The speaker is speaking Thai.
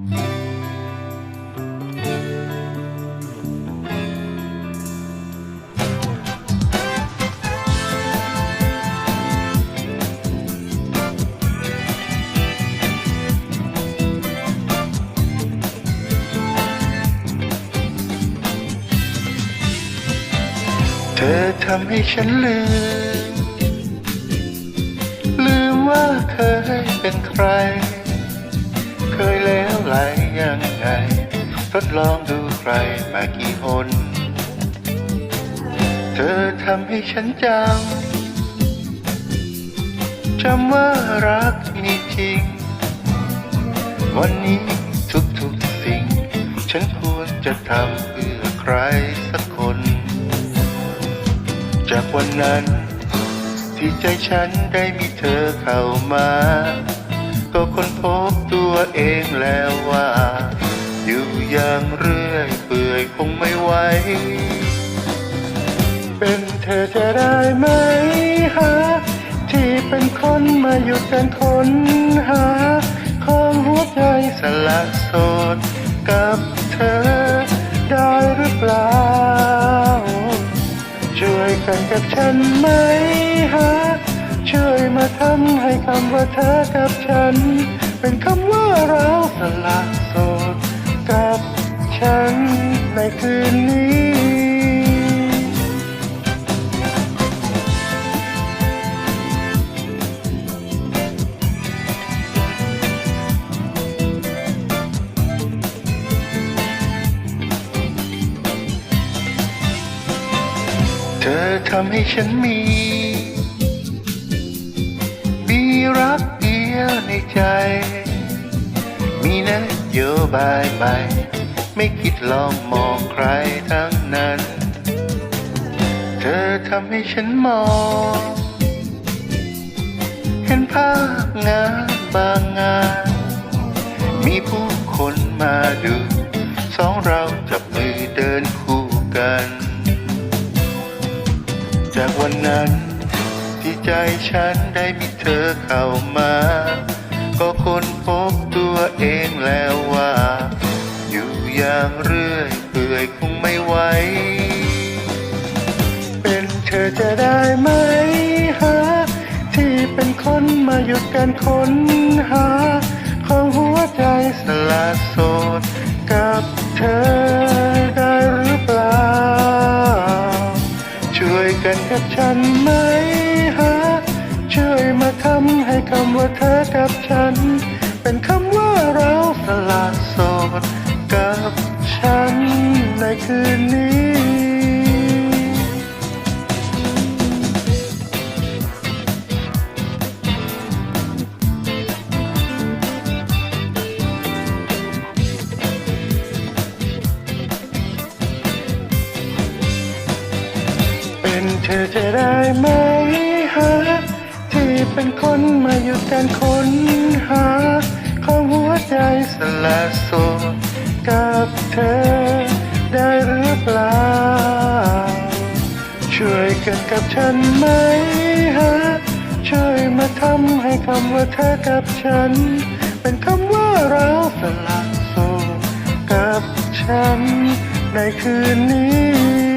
เธอทำให้ฉันลืม ลืมว่าเคยเป็นใคร ยังไง ทดลองดูใครมากี่หนเธอทำให้ฉันจำจำว่ารักมีจริง วันนี้ทุกๆสิ่ง ฉันควรจะทำเพื่อใครสักคน จากวันนั้น ที่ใจฉันได้มีเธอเข้ามา ก็ค้นพบตัวเองแล้วว่า อย่างเรื่อยเปื่อยคงไม่ไหว เป็นเธอจะได้ไหมฮะที่เป็นคนมาหยุดกันค้นหา ของหัวใจสละโสดกับเธอได้หรือเปล่า ช่วยกันกับฉันไหมฮะช่วยมาทำให้คำว่าเธอกับฉัน เป็นคำว่า คืนนี้ เธอทำให้ฉันมี มีรักเดียวในใจ มีนโยบายใหม่ ไม่คิดลองมองใครทั้งนั้น เธอทำให้ฉันมอง เห็นภาพงานบางงาน มีผู้คนมาดู สองเราจับมือเดินคู่กัน จากวันนั้นที่ใจฉันได้มีเธอเข้ามา ก็ค้นพบตัวเองแล้วว่า ยเปื่อยคงไม่ไหว เป็นเธอจะได้ไหมฮะที่เป็นคนมาหยุดการค้นหา ของหัวใจสละโสดกับเธอได้หรือเปล่า ช่วยกันกับฉันไหมฮะช่วยมาทำให้คำว่าเธอกับฉัน เป็นคำว่าเราสละ คืนนี้ เป็นเธอจะได้ไหมฮะที่เป็นคนมาหยุดการค้นหา ของหัวใจสละโสดกับเธอ กับฉันไหมฮะช่วยมาทำให้คำว่าเธอกับฉัน เป็นคำว่าเราสละโสดกับฉันในคืนนี้